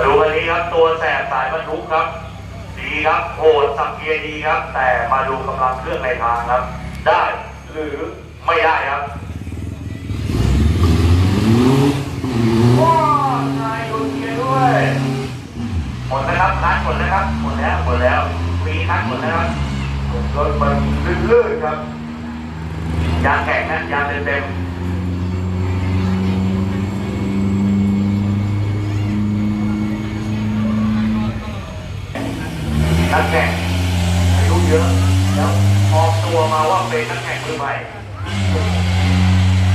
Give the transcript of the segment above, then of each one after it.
มาดูวันนี้ครับตัวแสบสายบรรทุกครับ ดีครับโหดสังเกียดีครับ แต่มาดูกำลังเครื่องในทางครับ ได้หรือไม่ได้ครับว้านายดูเกียด้วยหมดนะครับคัดหมดนะครับหมดแล้วหมดแล้วมีคัดหมดนะครับรถมันลื่นๆครับยางแข็งนะยางเต็มๆ นักแข่งอายุเยอะแล้วออกตัวมาว่าเป็นนักแข่งมือใหม่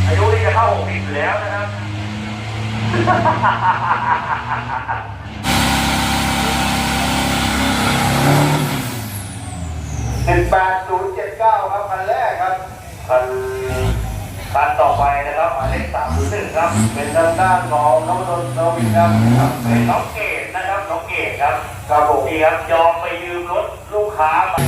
อายุนี่จะเข้าหกสิบอยู่แล้วนะครับ18079ครับคันแรกครับคันคันต่อไปนะครับหมายเลขสามหรือหนึ่งครับ เป็นทางด้านของน้องนนท์น้องวินครับเป็นน้องเกด นะครับน้องเกดครับครับผมนี่ครับยอมไปยืมรถลูกค้ามา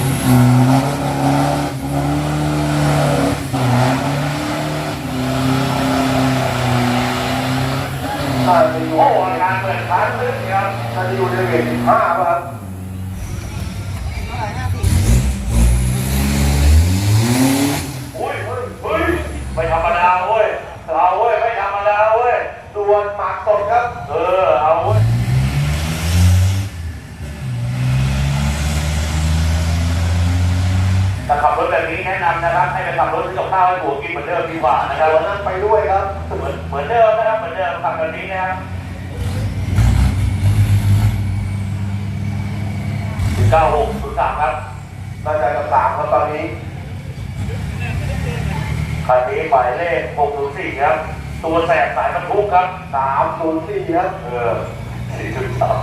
น่าจะอยู่โอ้อาการเหมือนค้างลึกครับน่าจะอยู่ในเวท15ป่ะครับอุ้ยเฮ้ยเฮ้ยไม่ธรรมดาเว้ยเอาเว้ยไม่ธรรมดาเว้ยส่วนหมากสดครับ เออเอาเว้ย ถ้าขับรถแบบนี้แนะนำนะครับ ให้ไปขับรถที่กับข้าวให้ผัวกินเหมือนเดิมดีกว่านะครับวันนั้นไปด้วยครับเหมือนเหมือนเดิมนะครับเหมือนเดิมขับแบบนี้นะครับเก้าหกศูนย์สามครับน่าจะกับสามครับตอนนี้คันนี้หมายเลขหกศูนย์สี่ครับ ตัวแสบสายบรรทุกครับ304ครับ เออสี่จุดสาม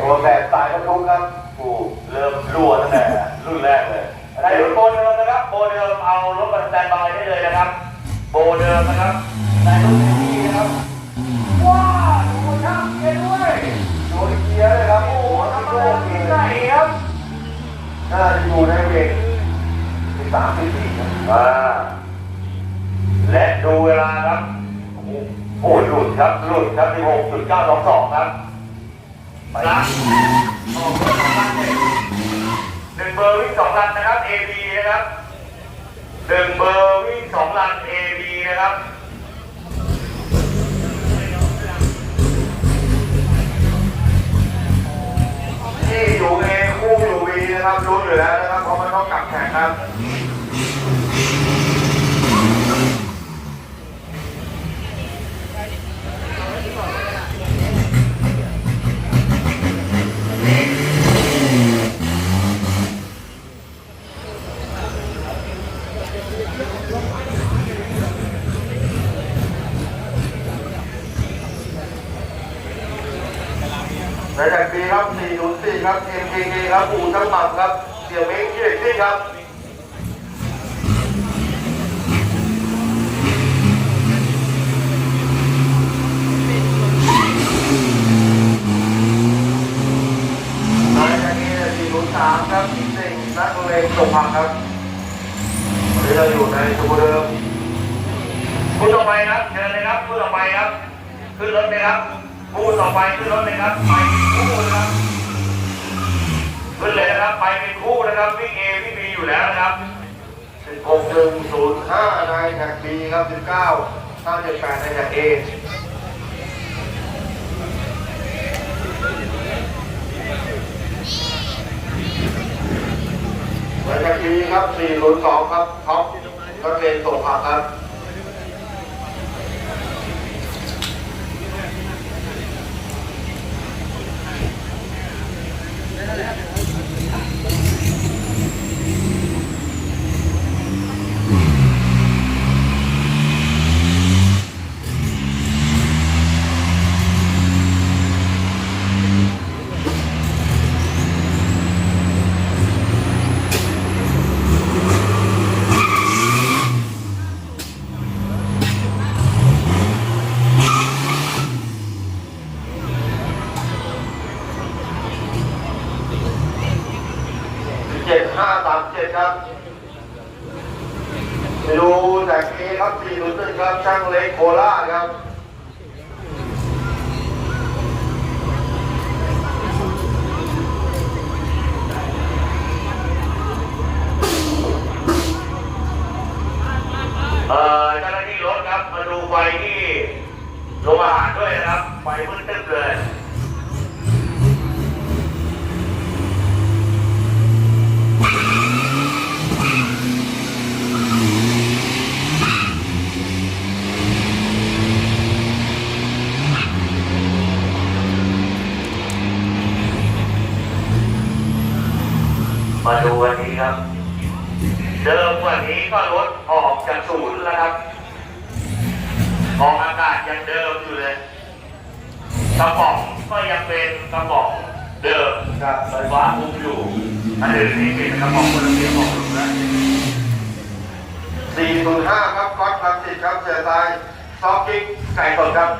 ตัวแสบสายบรรทุกครับ กูเริ่มรั่วตั้งแต่รุ่นแรกเลยในรุ่นโบเดิมนะครับ โบเดิมเอารถมาสแตนบายได้เลยนะครับ โบเดิมนะครับ ในรุ่นนี้นะครับ ว้าวดูช่างเกียร์ด้วยโดยเกียร์เลยครับ โอ้โอ้โหโหทำทำอะอะไรไรที่ที่ไหไหนนครับน่าจะอยู่ในเวท13-14ครับอ่าและดูเวลาครับ โอ้โหโอ้โหหลุดครับหลุดครับที่หกจุดเก้าสองสองครับไป ละออกรถสองลันเลยหนึ่งเบอร์วิ่งสองลันนะครับ AB นะครับหนึ่งเบอร์วิ่งสองลัน AB นะครับที่อยู่เอคู่อยู่วีนะครับรู้อยู่แล้วนะครับเพราะมันต้องกลับแข่งครับ ในจากปีครับ 404 ครับ MKK ครับอู่ช่างหม่ำครับ เสียวเม้งยี่เด็กที่ครับนายจากนี้403ครับที่เซ็งนักเรียนจบพังครับวันนี้เราอยู่ในสมุทรเดิมผู้ต่อไปครับเชิญเลยครับผู้ต่อไปครับ ขึ้นรถเลยครับผู้ต่อไปขึ้นรถเลยครับไปเป็นคู่นะครับ ขึ้นเลยนะครับ ไปเป็นคู่นะครับวิ่งเอวิ่งบีอยู่แล้วนะครับ16105นายจากบีครับ19 578นายจากเอหลังจากนี้ครับ 402 ครับท็อปนักเรียนส่งผักครับ ดูจากนี้ครับสี่ศูตึ้งครับช่างเล็กโคราครับเอ่อเจ้าหน้าที่รถครับมาดูไฟที่โรงอาหารด้วยนะครับไฟมืดตึ๊บเลย มาดูวันนี้ครับ เดิมวันนี้ก็รถออกจากศูนย์แล้วครับออกอากาศยังเดิมอยู่เลยกระป๋องก็ยังเป็นกระป๋องเดิมครับไฟฟ้าคุมอยู่อันอื่นนี่เป็นกระป๋องคนละเพียงของลุงแล้ว405 ครับก๊อตลังสิตครับเสียทายซอฟกิ๊กไก่สดครับ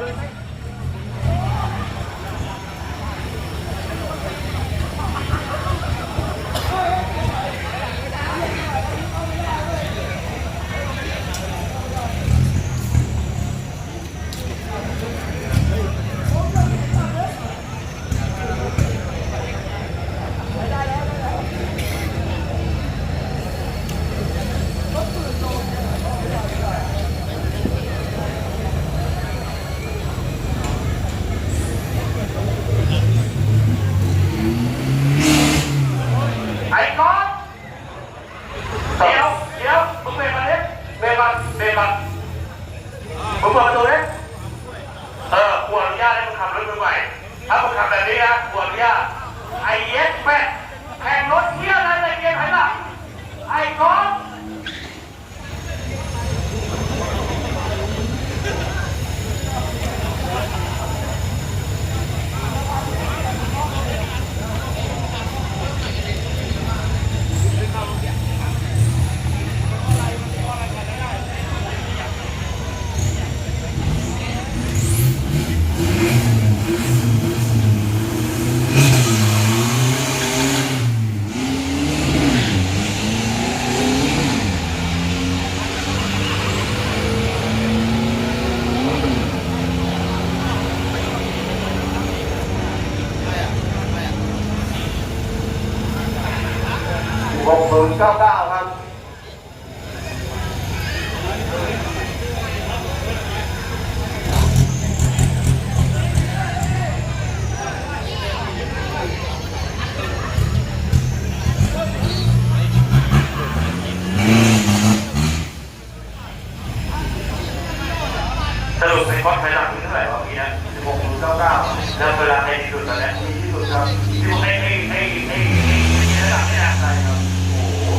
รุปเป็นก๊อฟไฟหลังที่เท่าไหร่วะเมื่อกี้นะ6099แล้วเวลาในที่สุดตอนนี้ยดีที่สุดครับที่ผมึงไอ้ไอ้ไอ้ไอ้ไอ้ไอ้ระดับเนี่ยใช่ครับโอ้โห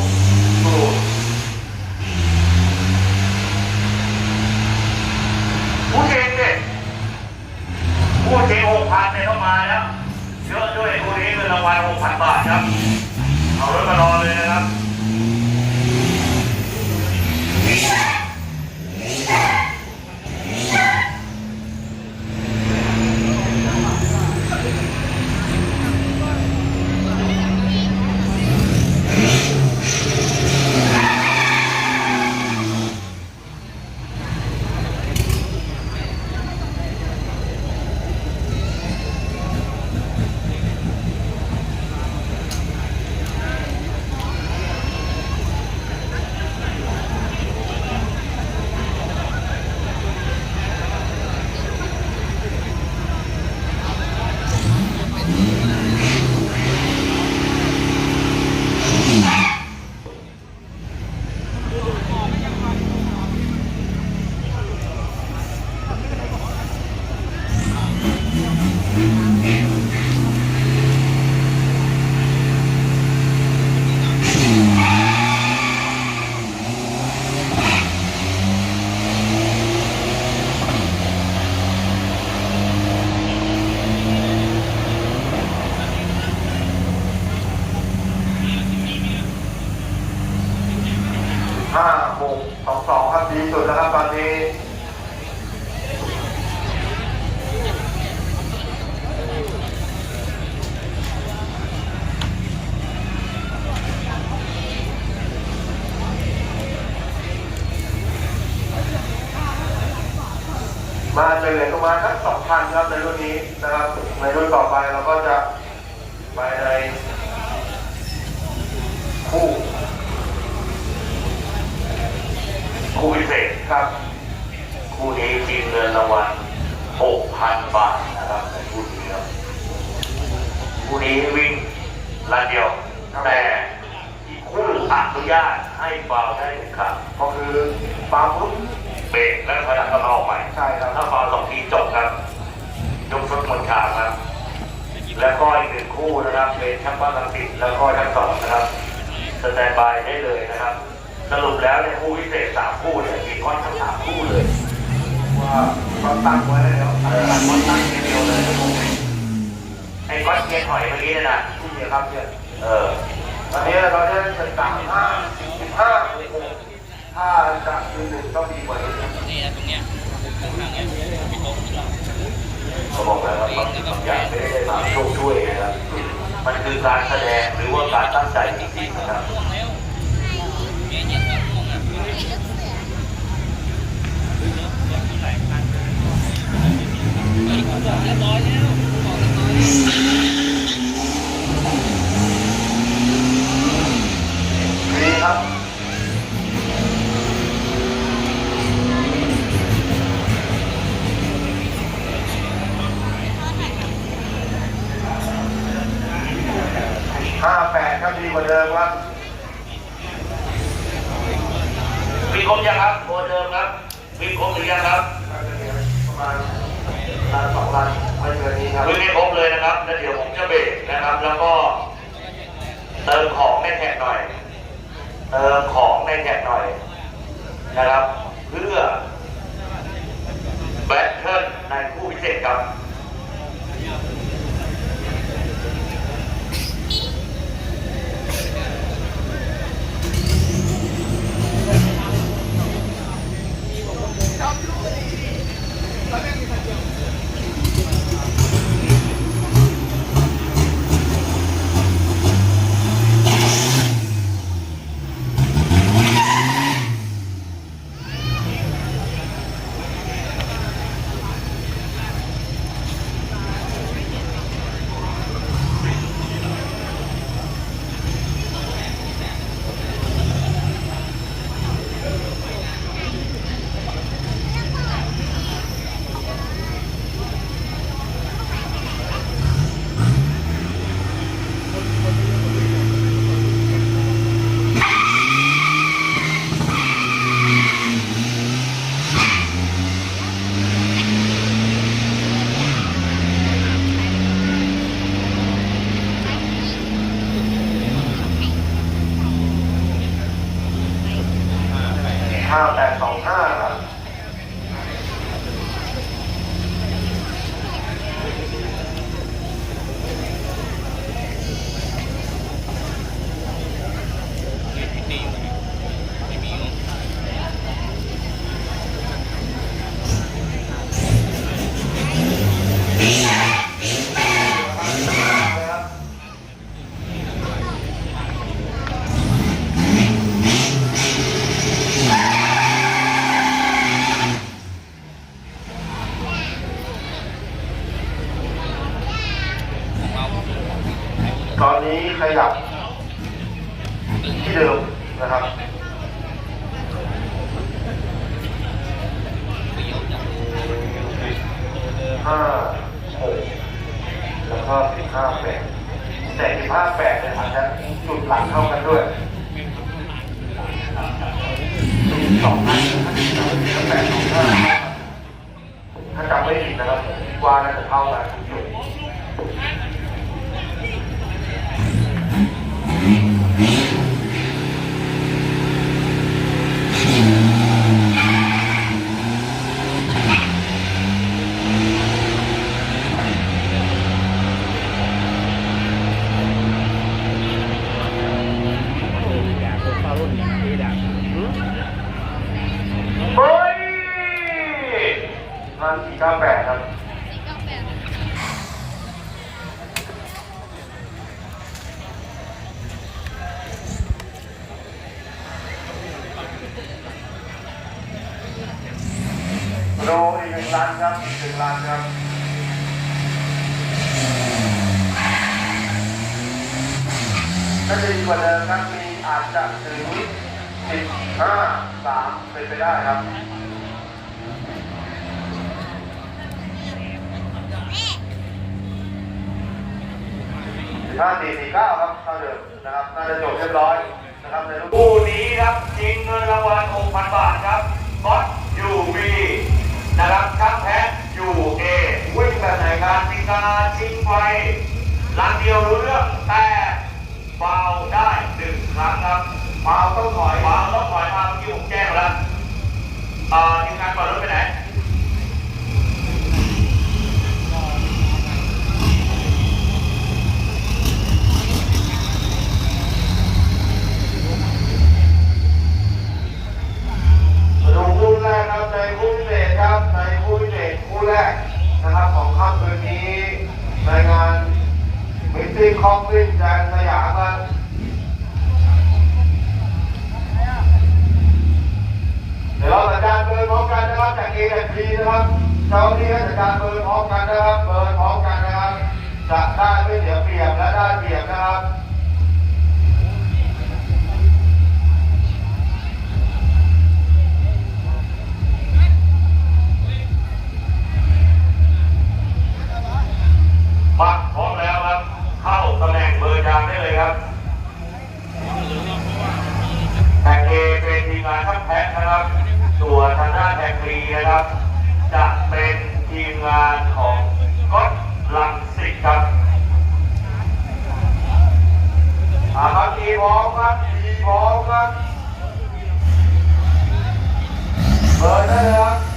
โอ้โหผู้เก่งเนี่ยผู้เก่งหกพันเนี่ยต้องมาแล้วเยอะด้วยคู่นี้เงินรางวัลหกพันบาทครับ เอารถมารอเลยนะครับ มาจะเหลือประมาณสักสองพันครับในรุ่นนี้นะครับในรุ่นต่อไปเราก็จะไปในคู่คู่พิเศษครับคู่นี้ทีเงินรางวัลหกพันบาทนะครับในคู่นี้ครับคู่นี้วิ่งลานเดียวแต่อีกคู่อนุญาตให้ฟาได้หนึ่งครั้งก็คือปาปุ๊บ เบรกแล้วถอยหลังก็มาออกใหม่ใช่ครับถ้าฟาวสองทีจบครับ ยกสุดหมดทางครับ แล้วก็อีกหนึ่งคู่นะครับเป็นช่างบ้านลังสิตแล้วก็ช่างสองนะครับสแตนบายได้เลยนะครับ สรุปแล้วเนี่ยคู่พิเศษสามคู่เนี่ยมีค่อนข้างสามคู่เลย ว่าก็ตั้งไว้แล้วเออมันค่อนข้างเดียวเลยครับผมไอ้ก้อนเทียนหอยเมื่อกี้เนยนะที่นี่ครับเนี่ยเออตอนนี้เราได้เป็นสามห้าสิบห้า ถ้าจะยืนหนึ่งต้องดีกว่านี้นี่นะตรงเนี้ยข้างๆเนี้ยมีโต๊ะที่เราเขาบอกแล้วว่าบางอย่างไม่ได้มาช่วยช่วยนะครับมันคือการแสดงหรือว่าการตั้งใจจริงๆนะครับม่วงแล้วเนี่ยเนี่ยเนี่ยม่วงอะเฮ้ยผมบอกเรียบร้อยแล้วผมบอกเรียบร้อยแล้ว ดีครับ ห้าแปดครับดีกว่าเดิมครับวิ่งครบยังครับโบเดิมครับวิ่งครบหรือยังครับประมาณล้านสองล้านไม่เกินนี้ครับวิ่งให้ครบเลยนะครับแล้วเดี๋ยวผมจะเบรกนะครับ แล้วก็เติมของในแท็กหน่อยเติมของในแท็กหน่อยนะครับ เพื่อแบทเทิลในคู่พิเศษครับ สิบห้าแปดเนี่ยอาจจะจุดหลังเข้ากันด้วยสองพันถ้าแปดสองห้าถ้าจำไม่ผิดนะครับว่าน่าจะเท่ากันทุกจุดเฮ้ยพัน สี่เก้าแปดครับ โลอีกหนึ่งล้านครับอีกหนึ่งล้านครับ ถ้าจะดีกว่าเดิมครับมีอาจจะถึงสิบห้าสามเป็นไปได้ครับ ห้าสี่สี่เก้าครับเท่าเดิมนะครับน่าจะจบเรียบร้อยนะครับในลูกคู่นี้ครับชิงเงินรางวัล6,000บาทครับก๊อตยูบีนะครับช่างแพ้ยูเอวิ่งแบบไหนการมีการชิงไฟลังเดียวรู้เรื่องแต่เบาได้หนึ่งครั้งครับเบาต้องถอยเบาต้องถอยมาเมื่อกี้ผมแจ้งแล้วเอ่อทีมงานเปิดรถไปไหน มาดูคู่แรกครับในคู่พิเศษครับในคู่พิเศษคู่แรกนะครับันนี้ในงานมิตติ้งคอฟฟินแดนสยามนะเดี๋ยวเราจัดการเบอร์พร้อมกันนะครับจาก A จาก B นะครับเจ้าที่ให้สัดการเบอร์พร้อมกันนะครับ เบอร์พร้อมกันนะครับ จะได้ไม่เสียเปรียบและได้เปรียบนะครับ มาพร้อมแล้วครับ เข้าตำแหน่งเบอร์ยางได้เลยครับแท็กเอเป็นทีม งานทั้งแพะนะครับ ส่วนทางด้านแท็กบีนะครับ จะเป็นทีมงานของก๊อตลังสิตครับอาครับทีพร้อมครับทีพร้อมครับเปิดได้เลยครับ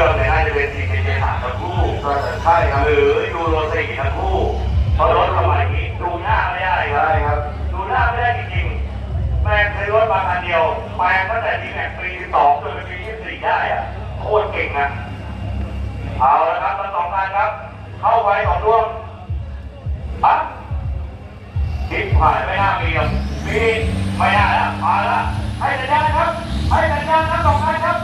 รื่องเนี่ยน่าจะเป็นทีมเจสามทั้งคู่ก็จะใช่ครับหรือยูโรสี่ทั้งคู่เพราะรถสมัยนี้ดูหน้าไม่ได้ครัใช่บครับ ดูหน้าไม่ได้จริงๆแม่งเคยรถมาคันเดียวแปลงตั้งแต่ทีแม็กปีสองจนเป็นปีที่สี่ได้อะโคตรเก่งนะเอาละครับมาสองงานครับ เข้าไปสองดวงอะคิดผ่านไม่น่ามีหรอกมีไม่น่าแล้วมาแล้วให้สัญญาณนะครับให้สัญญาณทั้งสองงานครับ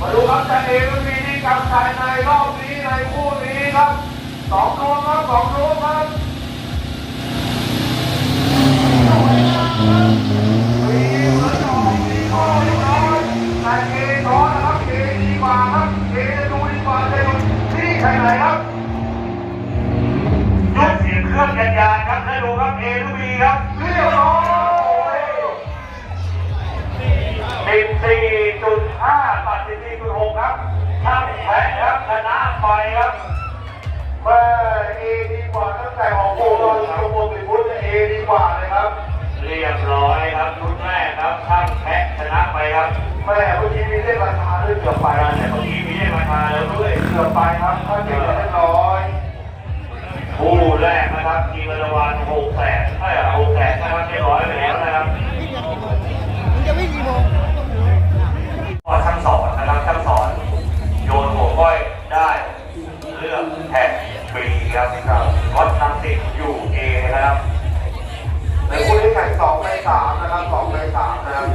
มาดูครับจะเองมีที่กำชัยในรอบนี้ในคู่นี้ครับสองดวงครับสองดวงครับมีเหมือนออกดีกว่าเล็กน้อยแต่เอท้อนครับเครับเอจะดูดีกว่าจะดูที่ใครไหนครับยกเสียงเครื่องยันยา ไปครับแม่เอดีกว่าตั้งแต่ของโบราณของโบติพุทธเอดีกว่าเลยครับ เรียบร้อยครับชุดแรกครับช่างแพ้ชนะไปครับแม่เมื่อกี้มีเลขราคาด้วยเกือบไปไปนะแต่เนี่ยเมื่อกี้มีได้มาทาแล้วด้วยเกือบไปครับถ้าเก็บเรียบร้อยคู่แรกนะครับทีมรางวัล6แสนใช่หรอ6แสนนะครับเรียบร้อยไปแล้วนะครับมึงจะวิ่งกี่โมง ครับที่เรารถนำติดอยู่เอนะครับในคู่ที่แข่งสองในสามนะครับสองในสามนะครับ